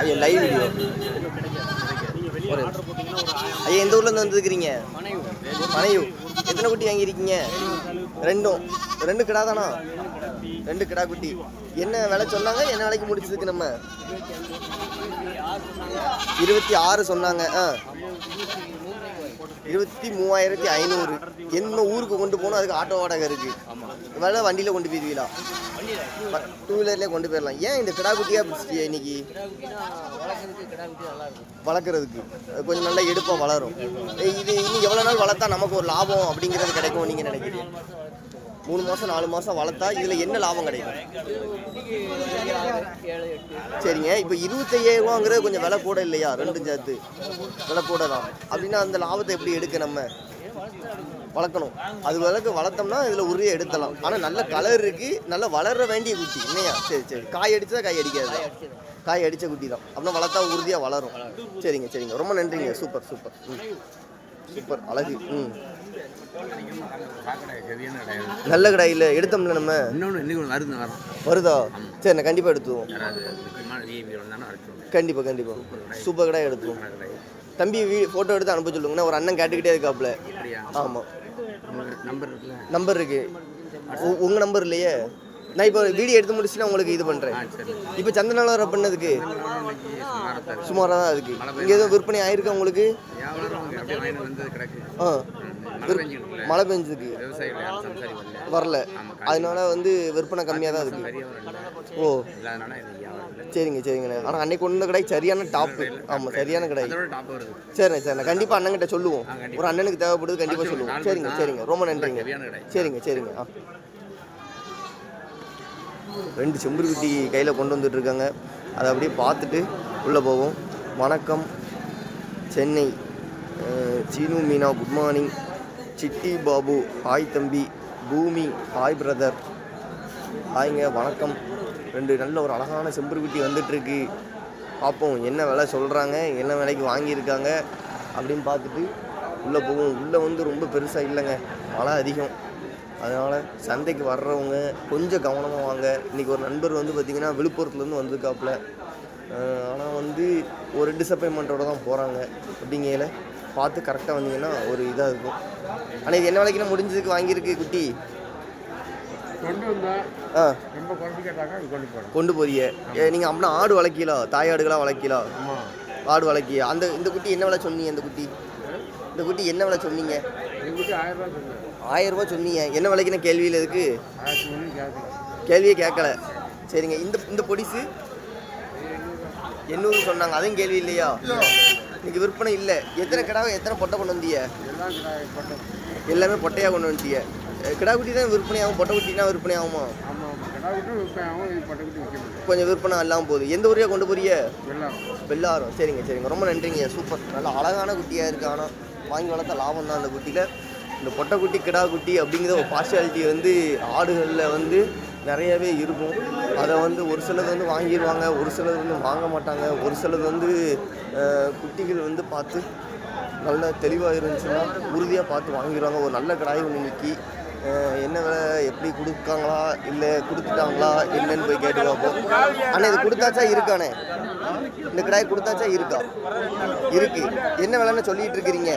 ஐயா live video ஐயா எந்த ஊர்லேருந்து வந்துருக்கிறீங்க? பனையூர் எத்தனை குட்டி வாங்கியிருக்கீங்க? ரெண்டும். ரெண்டு கிடா தானா? ரெண்டு கிடா குட்டி. என்ன விலை சொன்னாங்க? என்ன விலைக்கு முடிச்சதுக்கு நம்ம? இருபத்தி ஆறு சொன்னாங்க. ஆ. இருபத்தி மூவாயிரத்தி ஐநூறு. என்ன ஊருக்கு கொண்டு போகணும்? அதுக்கு ஆட்டோ வாடகை இருக்கு. வேலை வண்டியில் கொண்டு போயிருவீங்களா டூ வீலர்லேயே கொண்டு போயிடலாம். ஏன் இந்த கிடா குட்டியா பிடிச்சிட்டியா இன்னைக்கு? வளர்க்குறதுக்கு. கொஞ்சம் நல்லா எடுப்பாக வளரும். இது இன்னும் எவ்வளோ நாள் வளர்த்தா நமக்கு ஒரு லாபம் அப்படிங்கிறது கிடைக்கும் நீங்கள் நினைக்கிறீங்க? மூணு மாதம் நாலு மாதம் வளர்த்தா இதில் என்ன லாபம் கிடைக்கும்? சரிங்க. இப்போ இருபத்தையாயிரம் ரூபாங்கிறது கொஞ்சம் விலை கூட இல்லையா? ரெண்டும் சேர்த்து. விலை கூட தான். அப்படின்னா அந்த லாபத்தை எப்படி எடுக்க நம்ம? வளர்க்கணும். அது வளர்க்க வளர்த்தோம்னா இதில் உரிய எடுத்தலாம் ஆனால் நல்ல கலர் இருக்குது நல்லா வளர வேண்டிய குட்டி. இல்லையா? சரி சரி. காய் அடித்தா காய் அடிக்காது காய் அடித்த குட்டி தான். அப்படின்னா வளர்த்தா உறுதியாக வளரும். சரிங்க சரிங்க. ரொம்ப நன்றிங்க. Super super. ம். சூப்பர். அழகு. ம். நல்ல கடாயில் எடுத்தோம்ல நம்ம? இன்னொன்று இன்னைக்கு வருது வரோம். வருதா? சரி நான் கண்டிப்பாக எடுத்துவோம் கண்டிப்பாக கண்டிப்பாக சூப்பர் கடாய். எடுத்துவோம் தம்பி வீ ஃபோட்டோ எடுத்து அனுப்ப சொல்லுங்கண்ணா. ஒரு அண்ணன் கேட்டுக்கிட்டே இருக்காப்புல. ஆமாம் நம்பர் இருக்கு. உ- உங்க நம்பர் இல்லையே? நான் இப்போ வீடியோ எடுத்து முடிச்சு நான் உங்களுக்கு இது சரி. இப்போ சந்தனால பண்ணதுக்கு சுமாராக தான் இருக்கு. இங்க எதுவும் விற்பனை ஆயிருக்கா உங்களுக்கு? ஆ. மழை பெஞ்சதுக்கு வரல. அதனால வந்து விற்பனை கம்மியாக தான் இருக்கு. ஓ. சரிங்க சரிங்கண்ணே ஆனால் அன்னைக்கு வந்த கடை சரியான டாப்பு ஆமாம் சரியான கடை. சரிண்ணே சரிண்ணே. கண்டிப்பாக அண்ணன்கிட்ட சொல்லுவோம். ஒரு அண்ணனுக்கு தேவைப்படுது கண்டிப்பாக சொல்லுவோம். சரிங்க சரிங்க. ரொம்ப நன்றிங்க. சரிங்க சரிங்க. ஆ. ரெண்டு செம்பருக்குட்டி கையில் கொண்டு வந்துட்டு இருக்காங்க. அதை அப்படியே பார்த்துட்டு உள்ளே போவோம். வணக்கம். Chennai Seenu Meena good morning Chitti Babu hi தம்பி பூமி ஹாய் பிரதர். ஹாய்ங்க வணக்கம். ரெண்டு நல்ல ஒரு அழகான செம்பருக்குட்டி வந்துட்டுருக்கு. பார்ப்போம் என்ன விலை சொல்கிறாங்க என்ன விலைக்கு வாங்கியிருக்காங்க அப்படின்னு பார்த்துட்டு உள்ளே போவோம். உள்ளே வந்து ரொம்ப பெருசாக இல்லைங்க மழை அதிகம். அதனால் சந்தைக்கு வர்றவங்க கொஞ்சம் கவனமாக வாங்க. இன்றைக்கி ஒரு நண்பர் வந்து பார்த்திங்கன்னா விழுப்புரத்துலேருந்து வந்திருக்காப்புல. ஆனால் வந்து ஒரு டிசப்பாயின்மெண்ட்டோடு தான் போகிறாங்க அப்படிங்கையில் பார்த்து கரெக்டாக வந்தீங்கன்னா ஒரு இதாக இருக்கும். ஆனால் இது என்ன விலைக்குன்னா முடிஞ்சதுக்கு வாங்கியிருக்கு குட்டி? ஆ. கொண்டு போறிய நீங்கள் அப்படின்னா ஆடு வளர்க்கீங்களா தாயாடுகளாக வளர்க்கீங்களா ஆமாம் ஆடு வளர்க்கி. அந்த இந்த குட்டி என்ன விலை சொன்னீங்க இந்த குட்டி? இந்த குட்டி என்ன விலை சொன்னீங்க? ஆயிரம் ரூபாய் சொன்னீங்க. என்ன விலைக்குன்னு கேள்வியில் இருக்கு? கேள்வியே கேட்கல. சரிங்க. இந்த இந்த பொடிசு? எண்ணூறு சொன்னாங்க. அதுவும் கேள்வி இல்லையா? இன்னைக்கு விற்பனை இல்லை. எத்தனை கிடாவை எத்தனை பொட்டை கொண்டு வந்தீங்க? எல்லாம் பொட்டையாக கொண்டு வந்துட்டீங்க கிடா குட்டி தான் விற்பனை ஆகும் பொட்டை குட்டினா விற்பனை ஆகுமா கொஞ்சம் விற்பனை இல்லாமல் போகுது. எந்த ஊரையா கொண்டு போறிய வெள்ளாரம். சரிங்க சரிங்க. ரொம்ப நன்றிங்க. சூப்பர். நல்ல அழகான குட்டியாக இருக்கு. ஆனால் வாங்கி வளர்த்த லாபம் தான் அந்த குட்டியில். இந்த பொட்டைக்குட்டி கிடா குட்டி அப்படிங்கிற ஒரு பார்ஷியாலிட்டி வந்து ஆடுகளில் வந்து நிறையவே இருக்கும். அதை வந்து ஒரு சிலது வந்து வாங்கிடுவாங்க ஒரு சிலது வந்து வாங்க மாட்டாங்க. ஒரு சிலது வந்து குட்டிகள் வந்து பார்த்து நல்ல தெளிவாக இருந்துச்சுன்னா உறுதியாக பார்த்து வாங்கிடுவாங்க. ஒரு நல்ல கடாய் ஒன்று நிற்கி என்ன விலை எப்படி கொடுக்காங்களா இல்லை கொடுத்துட்டாங்களா என்னன்னு போய் கேட்டு பார்ப்போம். ஆனால் இது கொடுத்தாச்சா இருக்கானே இந்த கடாய் கொடுத்தாச்சா இருக்கா? இருக்கு. என்ன விலைன்னு சொல்லிட்டு இருக்கிறீங்க?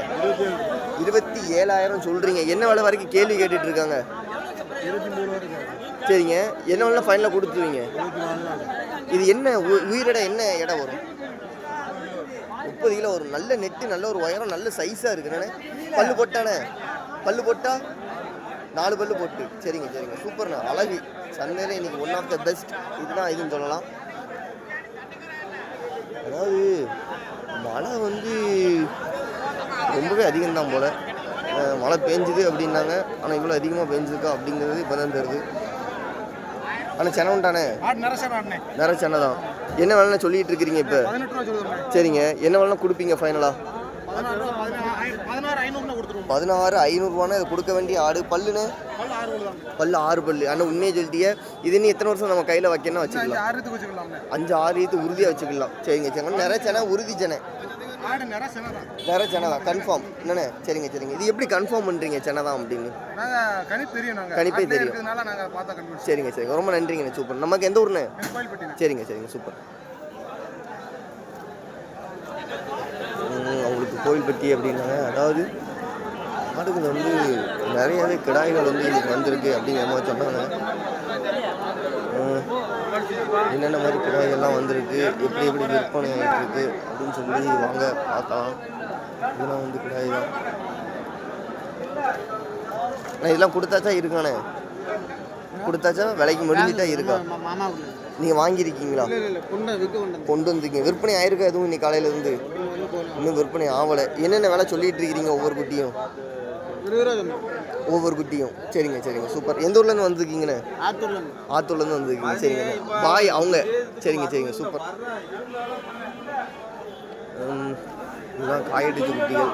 இருபத்தி ஏழாயிரம் சொல்றீங்க. என்ன விலை வரைக்கும் கேள்வி கேட்டுட்டு இருக்காங்க? சரிங்க. என்ன விலை ஃபைனலாக கொடுத்துருவீங்க இது என்ன? உ- உயிரிட என்ன இடம் வரும்? முப்பது கிலோ வரும். நல்ல நெட்டு நல்ல ஒரு உயரம் நல்ல சைஸாக இருக்குண்ணே பல்லு போட்டானே? பல்லு போட்டா? நாலு பல்லு போட்டு. சரிங்க சரிங்க. சூப்பர்ண்ணா. அழகு. சந்தையில் இன்னைக்கு ஒன் ஆஃப் த பெஸ்ட் இதுதான் இதுன்னு சொல்லலாம். அதாவது மழை வந்து ரொம்பவே அதிகம்தான் போல். மழை பேஞ்சுது அப்படின்னாங்க. ஆனால் இவ்வளோ அதிகமாக பேஞ்சுருக்கா அப்படிங்கிறது இப்போ தான் தெரியுது ஆனால் சென்னை உண்டானே ஆடுனே நிறைய சென்னை தான். என்ன வேலைன்னு சொல்லிட்டு இருக்கிறீங்க இப்போ? சரிங்க. என்ன வேலைனா கொடுப்பீங்க ஃபைனலாக பதினாறு ஐநூறுரூவானா இது கொடுக்க வேண்டிய ஆடு பல்லுன்னு? தான். பல்லு ஆறு பல்லு. ஆனால் உண்மையை சொல்லிட்டியே. இது இன்னும் எத்தனை வருஷம் நம்ம கையில் வைக்கணும் வச்சுக்கலாம். அஞ்சு ஆறு இது உறுதியாக வச்சுக்கலாம். சரிங்க சரிங்க. நிறைய செனை உறுதி செனை ஆடு நிறைய தான். கன்ஃபார்ம் என்னண்ணே? சரிங்க சரிங்க. இது எப்படி கன்ஃபார்ம் பண்ணுறீங்க செனை தான் அப்படின்னு? கணிப்பு தெரியும் சரிங்க சரிங்க. ரொம்ப நன்றிங்கண்ணே சூப்பர். நமக்கு எந்த ஊருண்ணே? சரிங்க சரிங்க சூப்பர். அவங்களுக்கு கோயில்பட்டி அப்படின்னாங்க. அதாவது ஆடுகள் வந்து நிறையவே கிடாய்கள் வந்து இன்னைக்கு வந்திருக்கு அப்படிங்கிற மாதிரி சொன்னாங்க என்னென்ன மாதிரி கிடாய்கள்லாம் வந்திருக்கு எப்படி எப்படி விற்பனை ஆகிட்டு இருக்கு அப்படின்னு சொல்லி வாங்க பார்க்கலாம். இதெல்லாம் வந்து கிடாய் தான் இதெல்லாம் கொடுத்தாச்சா? இருக்கானே. கொடுத்தாச்சா? விலைக்கு முடிஞ்சிட்டா இருக்கா? நீங்கள் வாங்கியிருக்கீங்களா? கொண்டு வந்தீங்க. விற்பனை ஆயிருக்கா எதுவும் இன்னைக்கு காலையில இருந்து? இன்னும் விற்பனை ஆகலை என்னென்ன விலை சொல்லிட்டு இருக்கிறீங்க ஒவ்வொரு குட்டியும்? ஒவ்வொரு குட்டியும். சரிங்க சரிங்க. சூப்பர். எந்த ஊர்லேருந்து வந்திருக்கீங்கண்ணே ஆத்தூர்லேருந்து வந்திருக்கீங்க. சரிங்க பாய் அவங்க. சரிங்க சரிங்க. சூப்பர். இதெல்லாம் காயடிச்ச குட்டிகள்.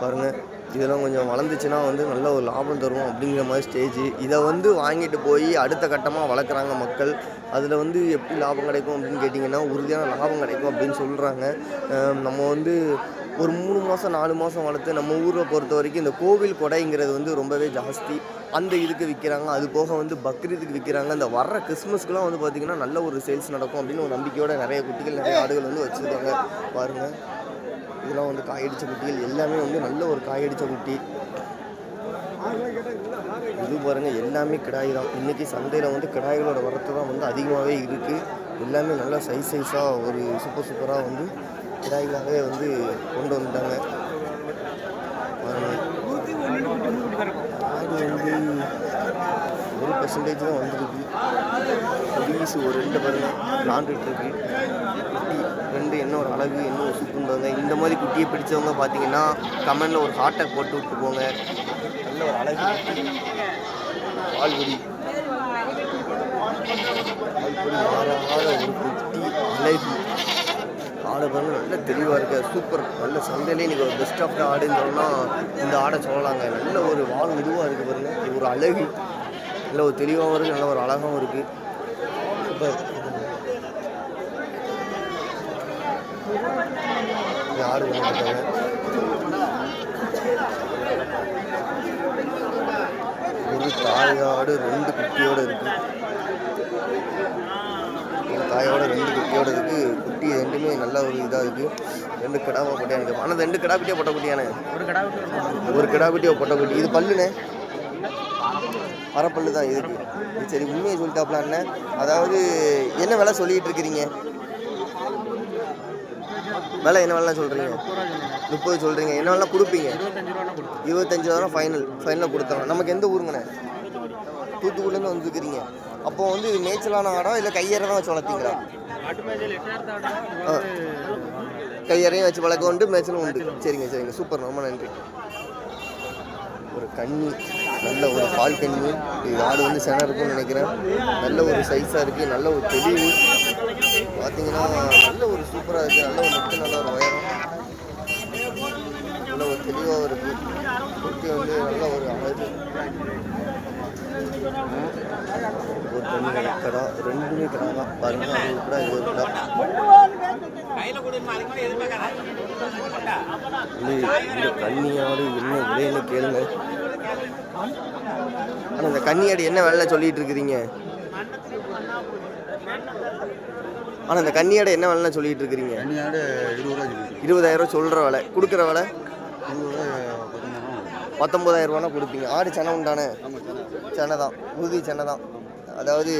பாருங்கள் இதெல்லாம் கொஞ்சம் வளர்ந்துச்சுன்னா வந்து நல்ல ஒரு லாபம் தரும் அப்படிங்கிற மாதிரி ஸ்டேஜ் இதை வந்து வாங்கிட்டு போய் அடுத்த கட்டமாக வளர்க்குறாங்க மக்கள். அதில் வந்து எப்படி லாபம் கிடைக்கும் அப்படின்னு கேட்டிங்கன்னா உறுதியான லாபம் கிடைக்கும் அப்படின்னு சொல்கிறாங்க நம்ம வந்து ஒரு மூணு மாதம் நாலு மாதம் வளர்த்து நம்ம ஊரை பொறுத்த வரைக்கும் இந்த கோவில் கொடைங்கிறது வந்து ரொம்பவே ஜாஸ்தி. அந்த இதுக்கு விற்கிறாங்க அது போக வந்து பக்ரீதுக்கு விற்கிறாங்க அந்த வர்ற கிறிஸ்மஸ்க்குலாம் வந்து பார்த்திங்கன்னா நல்ல ஒரு சேல்ஸ் நடக்கும் அப்படின்னு ஒரு நம்பிக்கையோட நிறைய குட்டிகள் நிறைய ஆடுகள் வந்து வச்சுருக்காங்க. பாருங்கள் இதெல்லாம் வந்து காயடிச்ச குட்டிகள். எல்லாமே வந்து நல்ல ஒரு காயடிச்ச குட்டி. இது பாருங்கள் எல்லாமே கிடாய் தான். இன்றைக்கி சந்தையில் வந்து கிடாய்களோட வரத்து தான் வந்து அதிகமாகவே இருக்குது எல்லாமே நல்லா சைஸ் சைஸாக ஒரு சூப்பர் சூப்பராக வந்து இதாகவே வந்து கொண்டு வந்துட்டாங்க. வந்து ஒரு பர்சன்டேஜ் தான் வந்துருக்கு குடீஸ் ஒரு ரெண்டு பாருங்க. விளாண்டுட்டு குட்டி ரெண்டு என்ன ஒரு அழகு என்ன ஒரு சூப்புன்றாங்க இந்த மாதிரி குட்டியை பிடிச்சவங்க பார்த்தீங்கன்னா கமெண்டில் ஒரு ஹார்ட்டை போட்டு விட்டு போங்க. நல்ல ஒரு அழகு. குட்டி. பால்குடி பால்குடி மாறாத ஒரு குட்டி அழகு. ஆடை பாருங்க நல்ல தெளிவாக இருக்குது சூப்பர். நல்ல சந்தையிலே இன்றைக்கி ஒரு பெஸ்ட் ஆஃப் த ஆடுன்னு சொன்னால் இந்த ஆடை சொல்லலாங்க. நல்ல ஒரு வால் இதுவாக இருக்குது பாருங்கள் இது ஒரு அழகு. நல்ல ஒரு தெளிவாகவும் இருக்குது நல்ல ஒரு அழகாகவும் இருக்குது சூப்பர் ஆடு வாங்கிட்டாங்க ஒரு தாயாடு ரெண்டு குட்டியோடு இருக்குது ஒரு தாயோட ரெண்டு குட்டியோட இருக்குது ரெண்டுமே நல்ல ஒரு இதாக இருக்கு. ரெண்டு கிடாவா பொட்டையா இருக்கு. ஆனால் ரெண்டு கிடா குட்டியா பொட்டை குட்டியானே ஒரு கடை விட்டு ஒரு கிடா குட்டியா பொட்டை குட்டி. இது பல்லுனே அரைப்பல்லு தான் இதுக்கு இது சரி உண்மையை சொல்லிட்டாப்ல அண்ணன் அதாவது என்ன விலை சொல்லிட்டு இருக்கிறீங்க? விலை என்ன விலை சொல்றீங்க? முப்பது சொல்றீங்க. என்ன விலை கொடுப்பீங்க? இருபத்தஞ்சு ரூபா ஃபைனல் ஃபைனலில் கொடுத்தோம் நமக்கு எந்த ஊருங்கண்ணே? தூத்துக்குடிலேருந்து வந்துருக்கிறீங்க. அப்போ வந்து இது மேய்ச்சலான ஆடா இல்லை கையறை தான் வளர்த்தீங்களா? கையறையும் வச்சு வளர்க்க உண்டு. மேய்ச்சலும் உண்டு. சரிங்க சரிங்க. சூப்பர் ரொம்ப நன்றி. ஒரு கன்னி நல்ல ஒரு பால் கன்னி இது ஆடு வந்து சென இருக்கும்னு நினைக்கிறேன். நல்ல ஒரு சைஸாக இருக்குது நல்ல ஒரு தெளிவு. பார்த்தீங்கன்னா நல்ல ஒரு சூப்பராக இருக்குது நல்ல ஒரு நெட்டு நல்ல ஒரு உயரம். நல்ல ஒரு தெளிவாகவும் இருக்குது குட்டி வந்து நல்ல ஒரு அழகு ஒரு கண்ணி கடா ரெண்டுமே கடா தான் பாருங்க அது ஒரு கடா இது ஒரு கடா இது இந்த கன்னியாடு என்ன விலைன்னு கேளுங்க. ஆனால் இந்த கன்னியாடு என்ன விலை சொல்லிட்டு இருக்கிறீங்க? ஆனால் இந்த கன்னியாடு என்ன விலைன்னு சொல்லிட்டு இருக்கிறீங்க? இருபதாயிரம் சொல்கிற விலை. கொடுக்குற விலை? பத்தொம்பதாயிரம் ரூபானா கொடுப்பீங்க. ஆடு செனை உண்டானே? ஆமாம் சார் செனை. தான் உறுதி செனை தான் அதாவது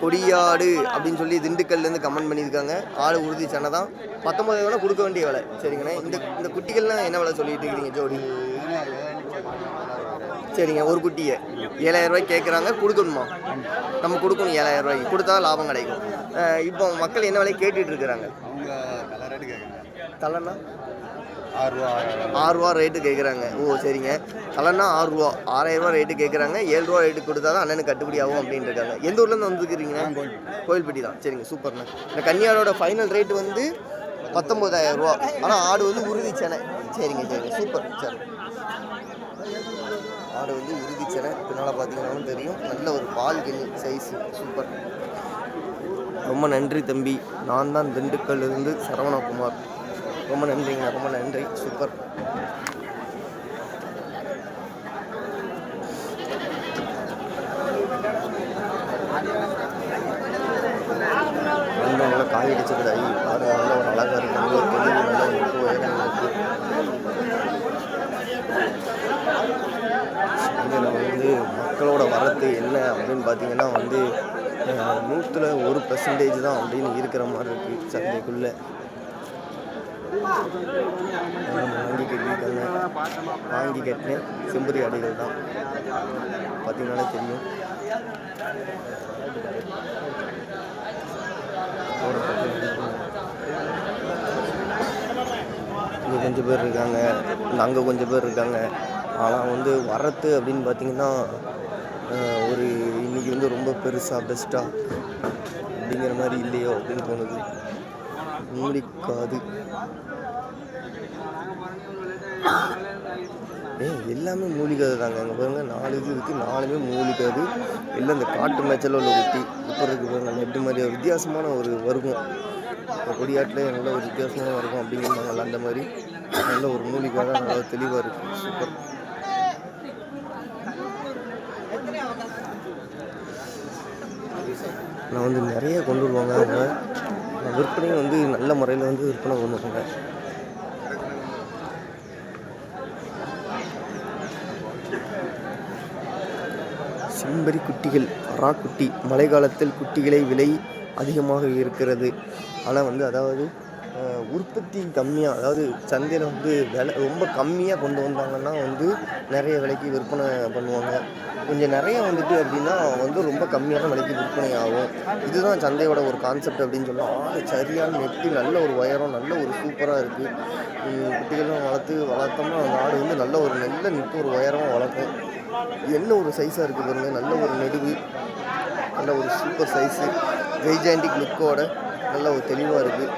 கொடியாடு அப்படின்னு சொல்லி திண்டுக்கல்லேருந்து கமெண்ட் பண்ணியிருக்காங்க. ஆடு உறுதி செனை தான். பத்தொம்பதாயிரம் ரூபா கொடுக்க வேண்டிய விலை. சரிங்கண்ணே. இந்த இந்த குட்டிகள்லாம் என்ன விலை சொல்லிட்டு இருக்கிறீங்க ஜோடி? சரிங்க ஒரு குட்டியை. ஏழாயிரம் ரூபாய்க்கு கேட்குறாங்க கொடுக்கணுமா? நம்ம கொடுக்கணும் ஏழாயிரம் ரூபாய்க்கு. கொடுத்தா லாபம் கிடைக்கும். இப்போ மக்கள் என்ன விலை கேட்டுட்டு இருக்கிறாங்க? அவங்க கலர் ரேட்டு கேட்குறாங்க ஓ சரிங்க. தலைன்னா ஆறு ரூபா ஆறாயிரம் ரூபா ரேட்டு கேட்குறாங்க ஏழு ரூபா ரேட்டு கொடுத்தா தான் அண்ணனுக்கு கட்டுப்படி ஆகும் அப்படின்னு இருக்காங்க எந்த ஊர்லேருந்து வந்துருக்கிறீங்க கோயில்பட்டி தான். சரிங்க சூப்பர்ண்ணா இந்த கன்னியாடோட ஃபைனல் ரேட்டு வந்து பத்தொம்போதாயிரம் ரூபா ஆனால் ஆடு வந்து உறுதி செனை சரிங்க சரிங்க. சூப்பர் சரி. ஆடு வந்து உறுதி செனை பின்னால் பார்த்தீங்கன்னாலும் தெரியும். நல்ல ஒரு பால் கண்ணி சைஸு சூப்பர் ரொம்ப நன்றி தம்பி. நான் தான் திண்டுக்கல்ல இருந்து சரவணகுமார். ரொம்ப நன்றிங்க ரொம்ப நன்றி. சூப்பர். நல்ல நல்லா காய் அடிச்சது ஐ பாரு நல்ல ஒரு அழகாக இருக்கு. நல்ல ஒரு தெளிவு நல்ல ஒரு உப்பு உயரம் இருக்கு. இதில் வந்து மக்களோட வரத்து என்ன அப்படின்னு பார்த்தீங்கன்னா வந்து நூற்றில் ஒரு பர்சன்டேஜ் தான் அப்படின்னு இருக்கிற மாதிரி இருக்குது சந்தைக்குள்ளே. வாங்கி கட்டியிருக்காங்க வாங்கி கட்டின செம்பரி ஆடைகள் தான். பார்த்தீங்கன்னாலே தெரியும். இங்கே கொஞ்சம் பேர் இருக்காங்க. அங்கே கொஞ்சம் பேர் இருக்காங்க. ஆனால் வந்து வரத்து அப்படின்னு பார்த்தீங்கன்னா ஒரு இன்றைக்கி வந்து ரொம்ப பெருசாக பெஸ்ட்டாக அப்படிங்கிற மாதிரி இல்லையோ அப்படின்னு தோணுது. மூலிக்காது ஏ எல்லாமே மூலிகாது தாங்க. அங்கே பாருங்க நாலு இது இருக்குது நாலுமே மூலிக்காது எல்லாம் இந்த காட்டு மேய்ச்சல் உள்ள குட்டி. இப்போ இருக்கு பாருங்க நெட்டு மாதிரி ஒரு வித்தியாசமான ஒரு வருகும் இப்போ கொடியாட்டில் நல்ல ஒரு வித்தியாசமான வருகம் அப்படிங்கிறாங்கல்ல அந்த மாதிரி நல்ல ஒரு மூலிகை தான் நல்லா தெளிவாக இருக்குது சூப்பர். நான் வந்து நிறைய கொண்டு வருவாங்க அவங்க. விற்பனையும் வந்து நல்ல முறையில் வந்து விற்பனை பண்ணுவாங்க செம்பரி குட்டிகள் குட்டி மழை காலத்தில் குட்டிகளை விலை அதிகமாக இருக்கிறது ஆனால் வந்து அதாவது உற்பத்தி கம்மியாக அதாவது சந்தையில் வந்து விலை ரொம்ப கம்மியாக கொண்டு வந்தாங்கன்னா வந்து நிறைய விலைக்கு விற்பனை பண்ணுவாங்க. கொஞ்சம் நிறைய வந்துட்டு அப்படின்னா வந்து ரொம்ப கம்மியான விலைக்கு விற்பனை ஆகும். இதுதான் சந்தையோட ஒரு கான்செப்ட் அப்படின்னு சொல்லலாம் ஆடு சரியான நெட்டு நல்ல ஒரு உயரம் நல்ல ஒரு சூப்பராக இருக்குது குட்டிகளும் வளர்த்து வளர்த்தோம்னா அந்த ஆடு வந்து நல்ல ஒரு நல்ல நெட்டு ஒரு உயரமாக வளர்க்கும். என்ன ஒரு சைஸாக இருக்குது பாருங்க. நல்ல ஒரு நெடுவு நல்ல ஒரு சூப்பர் சைஸு ஜெய்ஜாண்டிக் லுக்கோட நல்ல ஒரு தெளிவாக இருக்குது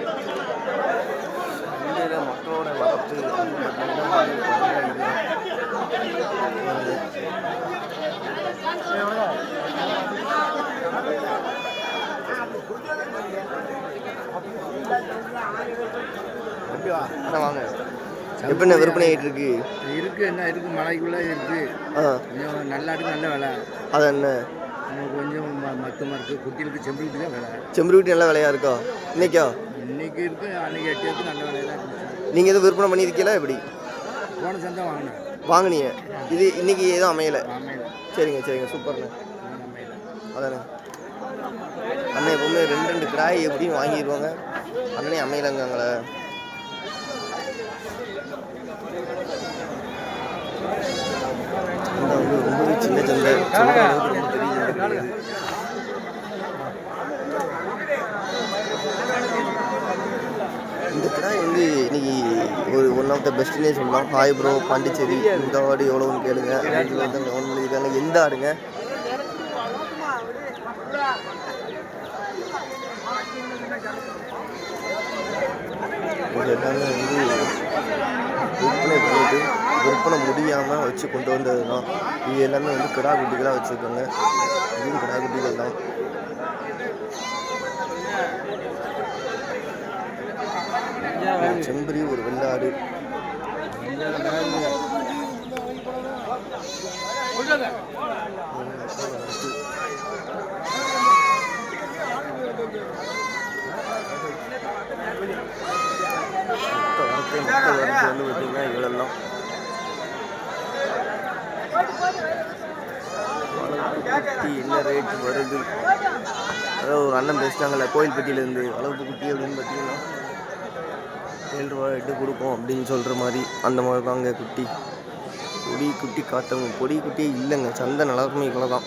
அண்ணா வாங்க எப்படிண்ணே விற்பனை ஆகிட்டு இருக்கு? இருக்கு என்ன இருக்கு? மலைக்குள்ள இருக்கு. கொஞ்சம் நல்லாட்டு நல்ல விலை. அது என்ன? கொஞ்சம் ம- மத்தமா இருக்கு குட்டிகளுக்கு செம்பருத்தி தான் விலை. செம்பரி குட்டி நல்ல விலையா இருக்கா? இன்னைக்கா? இன்னைக்கு இருக்கு அன்னைக்கு எட்டியதுக்கு நல்ல விலையில இருந்துச்சு. நீங்கள் எதுவும் விற்பனை பண்ணியிருக்கீங்களா எப்படி? போன சந்தை வாங்கினேன். வாங்குனீங்க. இது இன்னைக்கு எதுவும் அமையலை? சரிங்க சரிங்க. சூப்பர்ண்ணே. அதானே. அண்ணன் எப்பவுமே ரெண்டு ரெண்டு கிராய் எப்படியும் வாங்கிடுவாங்க அண்ணனே அமையலைங்காங்களே ரொம்பவே சின்ன சந்தை. பெரிய சந்தை கிடையாது இந்த கிடாய் வந்து இன்னைக்கு ஒரு ஒன் ஆஃப் த பெஸ்ட்னே சொல்லலாம். ஹாய் ப்ரோ பாண்டிச்சேரி இந்த ஆடு எவ்வளோன்னு கேளுங்க. அப்படின்னு சொல்லி பண்ணியிருக்காங்க எந்த ஆடுங்க எல்லாமே வந்து விற்பனை பண்ணிட்டு விற்பனை முடியாமல் வச்சு கொண்டு வந்தது தான் இது எல்லாமே வந்து கிடா குட்டிகளாக வச்சுருக்காங்க. இதுவும் கிடா குட்டிகள் தான். ஒரு செம்பரி ஒரு வெள்ளாடு. வந்து பார்த்தீங்கன்னா இவ்வளோலாம் குட்டி என்ன ரேட் வருது? அதாவது ஒரு அண்ணன் பேசிட்டாங்கல்ல கோயில்பட்டியிலேருந்து. வளர்ப்பு குட்டி அப்படின்னு பார்த்தீங்கன்னா. ஏழு ரூபா எட்டு கொடுப்போம் அப்படின்னு சொல்கிற மாதிரி அந்த மாதிரி தாங்க குட்டி. பொடி குட்டி காத்தவங்க பொடி குட்டியே இல்லைங்க. சந்தை நிலமே இவ்வளோ தான்